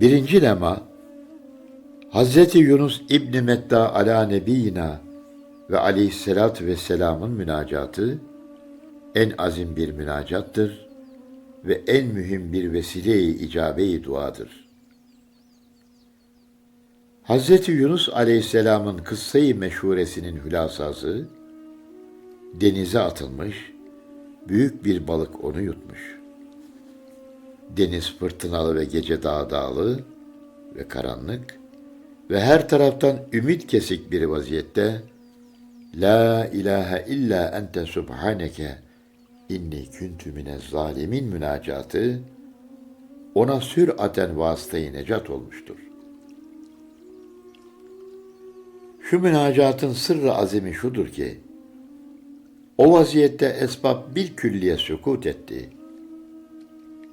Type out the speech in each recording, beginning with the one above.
Birinci lema Hazreti Yunus İbni Metta ala nebiyina ve aleyhissalatü vesselamın münacatı en azim bir münacattır ve en mühim bir vesile-i icabe-i duadır. Hazreti Yunus aleyhisselamın kıssayı meşhuresinin hülasası, denize atılmış, büyük bir balık onu yutmuş. Deniz fırtınalı ve gece dağdağlı ve karanlık ve her taraftan ümit kesik bir vaziyette La ilahe illa ente subhaneke inni küntü mine zalimin münacatı ona süraten vasıtayı necat olmuştur. Şu münacatın sırrı azimi şudur ki, o vaziyette esbab bir külliye sükut etti.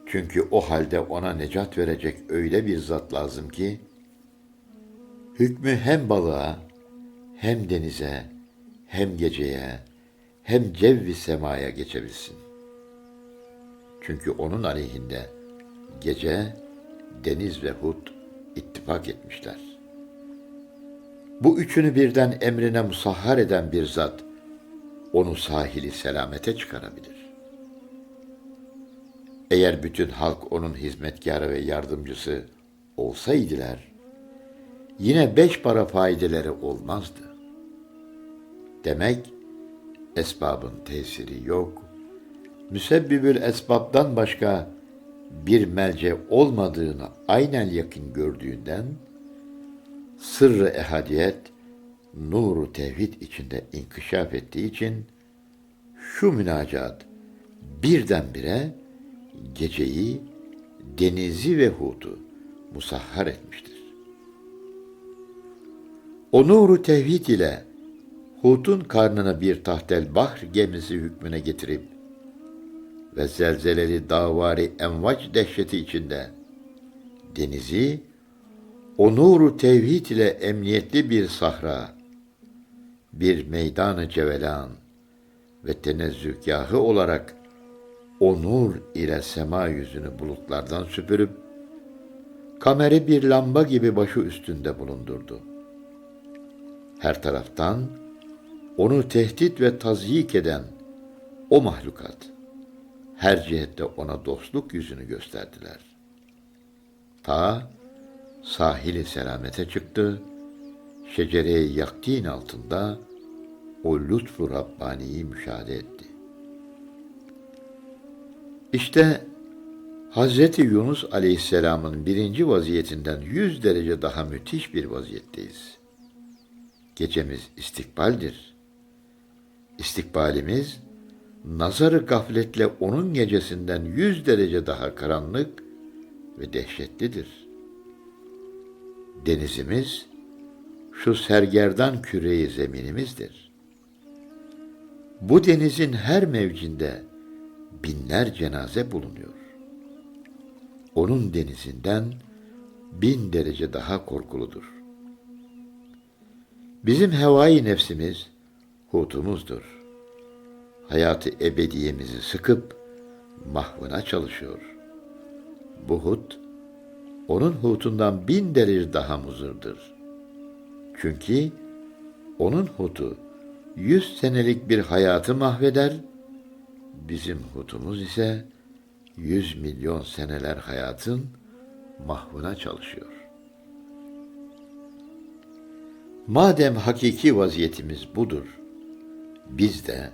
Çünkü o halde ona necat verecek öyle bir zat lazım ki, hükmü hem balığa, hem denize, hem geceye, hem cevvi semaya geçebilsin. Çünkü onun aleyhinde gece, deniz ve hut ittifak etmişler. Bu üçünü birden emrine musahhar eden bir zat, onu sahili selamete çıkarabilir. Eğer bütün halk onun hizmetkarı ve yardımcısı olsaydılar, yine beş para faydeleri olmazdı. Demek esbabın tesiri yok, müsebbibül esbabdan başka bir melce olmadığını aynen yakın gördüğünden, sırrı ehadiyet, nuru tevhid içinde inkişaf ettiği için, şu münacat birdenbire geceyi, denizi ve hudu musahhar etmiştir. O nuru tevhid ile Hut'un karnına bir tahtel bahr gemisi hükmüne getirip ve zelzeleli davari envaç dehşeti içinde denizi o nuru tevhid ile emniyetli bir sahra, bir meydanı cevelan ve tenezzühgahı olarak o nur ile sema yüzünü bulutlardan süpürüp, kameri bir lamba gibi başı üstünde bulundurdu. Her taraftan onu tehdit ve tazyik eden o mahlukat, her cihette ona dostluk yüzünü gösterdiler. Ta sahili selamete çıktı, şecere-i yaktin altında o lütfu Rabbani'yi müşahede etti. İşte Hazreti Yunus Aleyhisselam'ın birinci vaziyetinden yüz derece daha müthiş bir vaziyetteyiz. Gecemiz istikbaldir. İstikbalimiz, nazarı gafletle onun gecesinden yüz derece daha karanlık ve dehşetlidir. Denizimiz, şu sergerdan küreyi zeminimizdir. Bu denizin her mevcinde, binler cenaze bulunuyor. Onun denizinden bin derece daha korkuludur. Bizim hevai nefsimiz hutumuzdur. Hayatı ebediyemizi sıkıp mahvına çalışıyor. Bu hut, onun hutundan bin derece daha muzırdır. Çünkü onun hutu yüz senelik bir hayatı mahveder, Bizim hutumuz ise yüz milyon seneler hayatın mahvına çalışıyor. Madem hakiki vaziyetimiz budur, biz de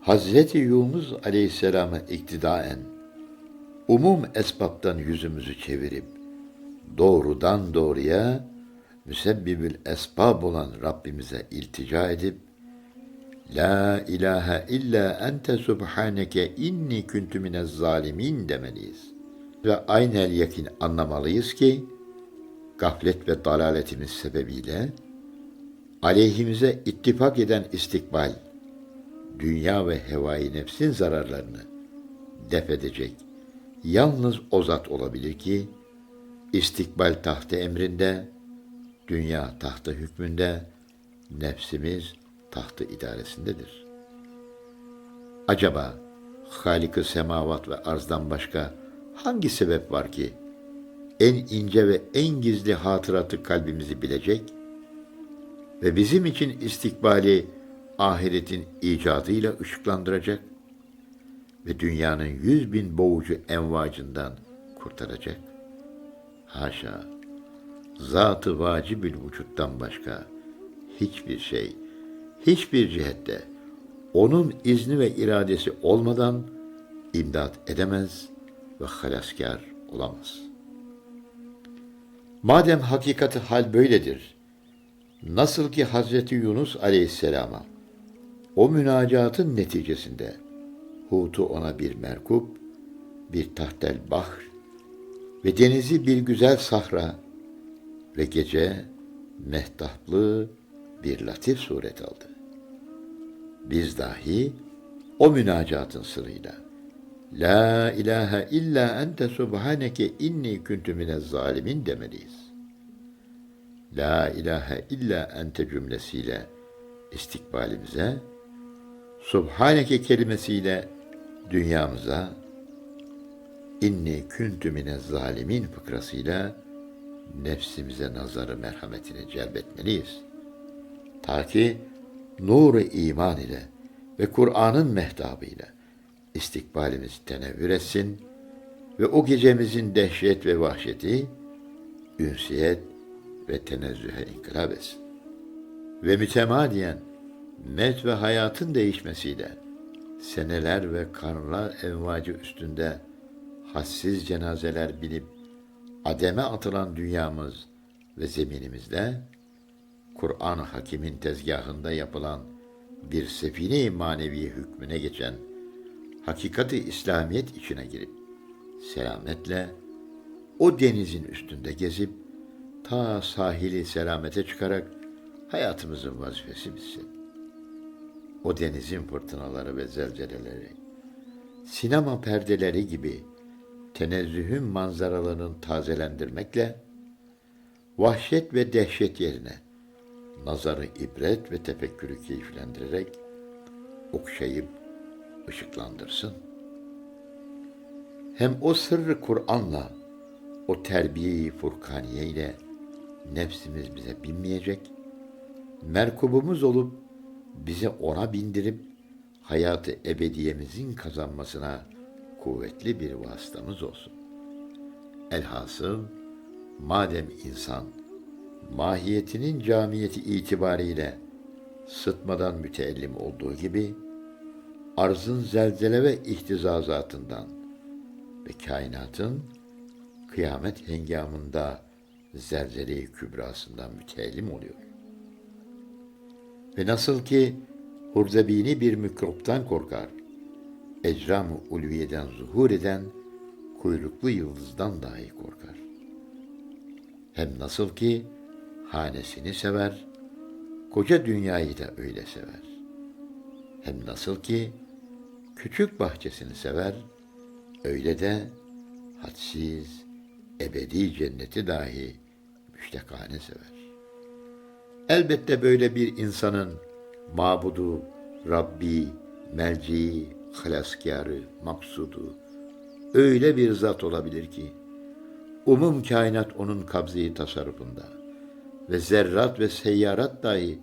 Hazreti Yunus Aleyhisselam'a iktidaen umum esbaptan yüzümüzü çevirip doğrudan doğruya müsebbibül esbab olan Rabbimize iltica edip La ilahe illa ente subhaneke inni kuntu minez zalimin demeliyiz. Ve aynel yakin anlamalıyız ki gaflet ve dalaletimiz sebebiyle aleyhimize ittifak eden istikbal, dünya ve hevai nefsin zararlarını def edecek yalnız o zat olabilir ki istikbal tahtı emrinde, dünya tahtı hükmünde, nefsimiz tahtı idaresindedir. Acaba Halik-ı semavat ve arzdan başka hangi sebep var ki en ince ve en gizli hatıratı kalbimizi bilecek ve bizim için istikbali ahiretin icadıyla ışıklandıracak ve dünyanın yüz bin boğucu envacından kurtaracak. Haşa, zatı vacibül vücuttan başka hiçbir şey, hiçbir cihette onun izni ve iradesi olmadan imdat edemez ve halaskar olamaz. Madem hakikati hal böyledir, nasıl ki Hazreti Yunus aleyhisselama o münacatın neticesinde Hut'u ona bir merkup, bir tahtel bahr ve denizi bir güzel sahra ve gece mehtaplı bir latif suret aldı. Biz dahi o münacatın sırrıyla La ilahe illa ente subhaneke inni kuntu minez zalimin demeliyiz. La ilahe illa ente cümlesiyle istikbalimize, Subhaneke kelimesiyle dünyamıza, inni küntü mine zalimin fıkrasıyla nefsimize nazarı merhametini celbetmeliyiz. Ta ki nuru iman ile ve Kur'an'ın mehtabıyla istikbalimiz tenevvür etsin ve o gecemizin dehşet ve vahşeti ünsiyet ve tenezzühe inkılap etsin. Ve mütemadiyen met ve hayatın değişmesiyle seneler ve karlar envacı üstünde hassiz cenazeler bilip ademe atılan dünyamız ve zeminimizde Kur'an-ı Hakim'in tezgahında yapılan bir sefine-i manevi hükmüne geçen hakikati İslamiyet içine girip selametle o denizin üstünde gezip ta sahili selamete çıkarak hayatımızın vazifesi bitsin. O denizin fırtınaları ve zelzeleleri, sinema perdeleri gibi tenezzühün manzaralarını tazelendirmekle, vahşet ve dehşet yerine nazarı ibret ve tefekkürü keyiflendirerek okşayıp ışıklandırsın. Hem o sırrı Kur'an'la, o terbiye-i Furkaniye ile nefsimiz bize binmeyecek, merkubumuz olup bize ona bindirip hayatı ebediyemizin kazanmasına kuvvetli bir vasıtamız olsun. Elhasıl madem insan mahiyetinin camiyeti itibariyle sıtmadan müteellim olduğu gibi arzın zelzele ve ihtizazatından ve kainatın kıyamet hengamında zelzele-i kübrasından müteellim oluyor. Ve nasıl ki hurdebini bir mikroptan korkar, ecram-ı ulviyeden zuhur eden kuyruklu yıldızdan dahi korkar. Hem nasıl ki hanesini sever, koca dünyayı da öyle sever. Hem nasıl ki küçük bahçesini sever, öyle de hadsiz, ebedi cenneti dahi müştekane sever. Elbette böyle bir insanın mabudu, Rabbi, merci, halaskarı, maksudu öyle bir zat olabilir ki umum kainat onun kabzi tasarrufunda ve zerrat ve seyyarat dahi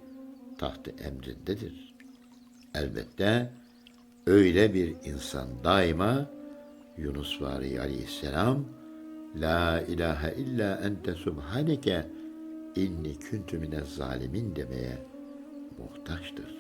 tahtı emrindedir. Elbette öyle bir insan daima Yunus Vari aleyhisselam La ilahe illa ente subhaneke inni küntü mine zalimin demeye muhtaçtır.